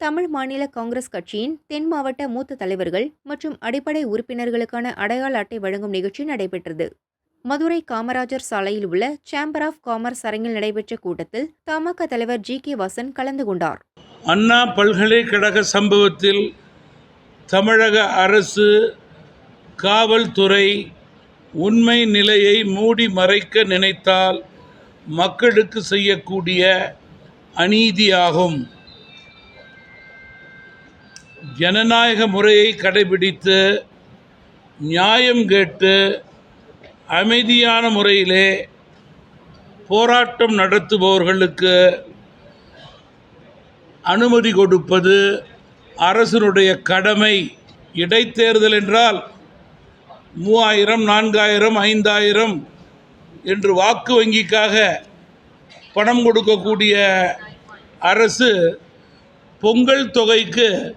தமிழ் மாநில காங்கிரஸ் கட்சியின் தென் மாவட்ட மூத்த தலைவர்கள் மற்றும் அடிப்படை உறுப்பினர்களுக்கான அடையாள அட்டை வழங்கும் நிகழ்ச்சி நடைபெற்றது. மதுரை காமராஜர் சாலையில் உள்ள சேம்பர் ஆஃப் காமர்ஸ் அரங்கில் நடைபெற்ற கூட்டத்தில் தமாக தலைவர் ஜி. கே. வாசன் கலந்து கொண்டார். அண்ணா பல்கலைக்கழக சம்பவத்தில் தமிழக அரசு காவல்துறை உண்மை நிலையை மூடி மறைக்க நினைத்தால் மக்களுக்கு செய்யக்கூடிய அநீதியாகும். ஜனநாயக முறையை கடைபிடித்து நியாயம் கேட்டு அமைதியான முறையிலே போராட்டம் நடத்துபவர்களுக்கு அனுமதி கொடுப்பது அரசினுடைய கடமை. இடைத்தேர்தல் என்றால் மூவாயிரம் நான்காயிரம் ஐந்தாயிரம் என்று வாக்கு வங்கிக்காக பணம் கொடுக்கக்கூடிய அரசு பொங்கல் தொகைக்கு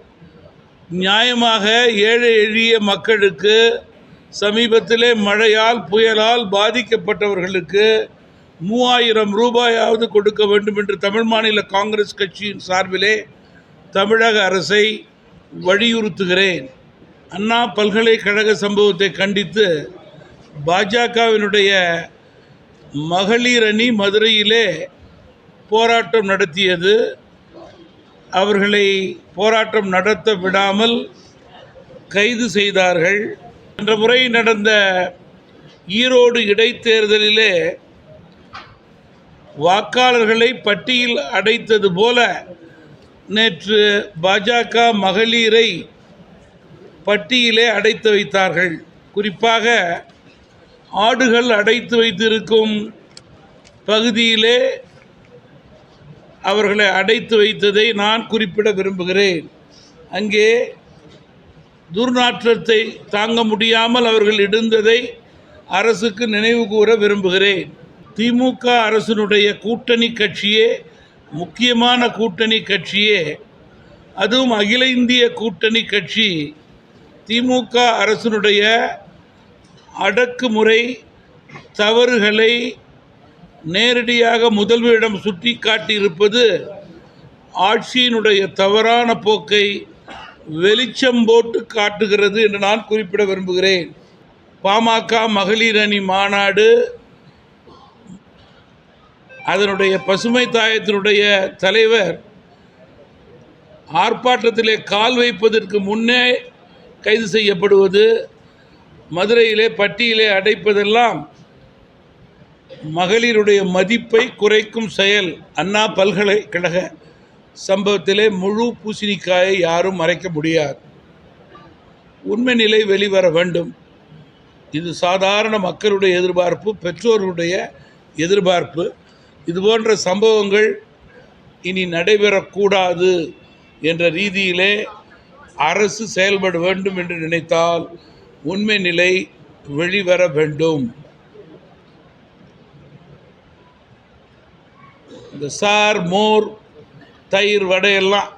நியாயமாக ஏழை எளிய மக்களுக்கு சமீபத்திலே மழையால் புயலால் பாதிக்கப்பட்டவர்களுக்கு மூவாயிரம் ரூபாயாவது கொடுக்க வேண்டும் என்று தமிழ் மாநில காங்கிரஸ் கட்சியின் சார்பிலே தமிழக அரசை வலியுறுத்துகிறேன். அண்ணா பல்கலைக்கழக சம்பவத்தை கண்டித்து பாஜகவினுடைய மகளிர் அணி மதுரையிலே போராட்டம் நடத்தியது. அவர்களை போராட்டம் நடத்த விடாமல் கைது செய்தார்கள். என்ற முறை நடந்த ஈரோடு இடைத்தேர்தலிலே வாக்காளர்களை பட்டியல் அடைத்தது போல நேற்று பாஜக மகளிரை பட்டியலே அடைத்து வைத்தார்கள். குறிப்பாக ஆடுகள் அடைத்து வைத்திருக்கும் பகுதியிலே அவர்களை அடைத்து வைத்ததை நான் குறிப்பிட விரும்புகிறேன். அங்கே துர்நாற்றத்தை தாங்க முடியாமல் அவர்கள் இடுந்ததை அரசுக்கு நினைவு கூற விரும்புகிறேன். திமுக அரசினுடைய கூட்டணி கட்சியே முக்கியமான கூட்டணி கட்சியே அதுவும் அகில இந்திய கூட்டணி கட்சி திமுக அரசினுடைய அடக்குமுறை தவறுகளை நேரடியாக முதல்வரிடம் சுட்டி காட்டியிருப்பது ஆட்சியினுடைய தவறான போக்கை வெளிச்சம் போட்டு காட்டுகிறது என்று நான் குறிப்பிட விரும்புகிறேன். பாமக மகளிர் அணி மாநாடு அதனுடைய பசுமை தாயத்தினுடைய தலைவர் ஆர்ப்பாட்டத்திலே கால் வைப்பதற்கு முன்னே கைது செய்யப்படுவது மதுரையிலே பட்டியலே அடைப்பதெல்லாம் மகளிருடைய மதிப்பை குறைக்கும் செயல் அண்ணா பல்கலைக்கழக சம்பவத்திலே முழு பூசணிக்காயை யாரும் மறைக்க முடியாது. உண்மை நிலை வெளிவர வேண்டும். இது சாதாரண மக்களுடைய எதிர்பார்ப்பு பெற்றோர்களுடைய எதிர்பார்ப்பு. இது போன்ற சம்பவங்கள் இனி நடைபெறக்கூடாது என்ற ரீதியிலே அரசு செயல்பட வேண்டும் என்று நினைத்தால் உண்மை நிலை வெளிவர வேண்டும். இந்த சார் மோர் தயிர் வடையெல்லாம்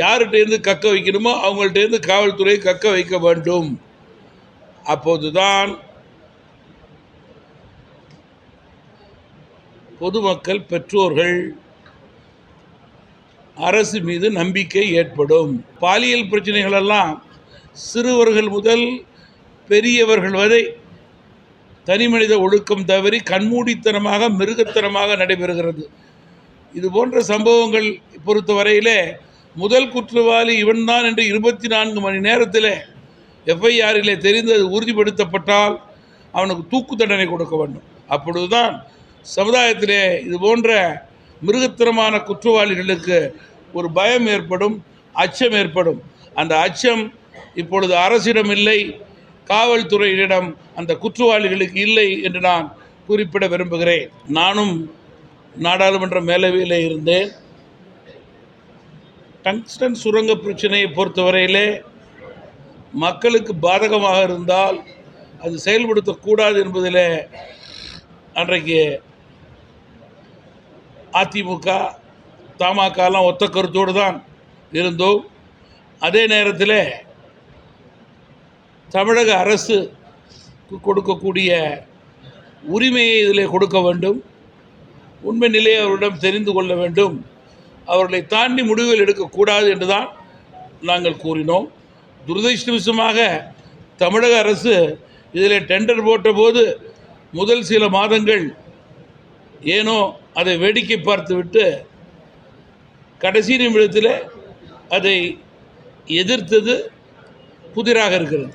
யார்கிட்டேருந்து கக்க வைக்கணுமோ அவங்கள்ட்டேருந்து காவல்துறை கக்க வைக்க வேண்டும். அப்போதுதான் பொதுமக்கள் பெற்றோர்கள் அரசு மீது நம்பிக்கை ஏற்படும். பாலியல் பிரச்சனைகளெல்லாம் சிறுவர்கள் முதல் பெரியவர்கள் வரை தனிமனித ஒழுக்கம் தவறி கண்மூடித்தனமாக மிருகத்தனமாக நடைபெறுகிறது. இது போன்ற சம்பவங்கள் பொறுத்தவரையிலே முதல் குற்றவாளி இவன்தான் என்று இருபத்தி நான்கு மணி நேரத்தில் எஃப்ஐஆரிலே தெரிந்தது உறுதிப்படுத்தப்பட்டால் அவனுக்கு தூக்கு தண்டனை கொடுக்க வேண்டும். அப்பொழுதுதான் சமுதாயத்திலே இது போன்ற மிருகத்தனமான குற்றவாளிகளுக்கு ஒரு பயம் ஏற்படும் அச்சம் ஏற்படும். அந்த அச்சம் இப்பொழுது அரசிடம் இல்லை காவல்துறையிடம் அந்த குற்றவாளிகளுக்கு இல்லை என்று நான் குறிப்பிட விரும்புகிறேன். நானும் நாடாளுமன்ற மேலவையில் இருந்தேன் டங்ஸ்டன் சுரங்க பிரச்சனையை பொறுத்தவரையிலே மக்களுக்கு பாதகமாக இருந்தால் அது செயல்படுத்தக்கூடாது என்பதில் அன்றைக்கு அதிமுக தமாகலாம் ஒத்த கருத்தோடு தான் இருந்தோம். அதே நேரத்தில் தமிழக அரசு கொடுக்கக்கூடிய உரிமையை இதில் கொடுக்க வேண்டும். உண்மை நிலையை அவரிடம் தெரிந்து கொள்ள வேண்டும். அவர்களை தாண்டி முடிவுகள் எடுக்கக்கூடாது என்று தான் நாங்கள் கூறினோம். துரதிருஷ்டவசமாக தமிழக அரசு இதில் டெண்டர் போட்டபோது முதல் சில மாதங்கள் ஏனோ அதை வேடிக்கை பார்த்துவிட்டு கடைசி நிமிடத்தில் அதை எதிர்த்தது புதிராக இருக்கிறது.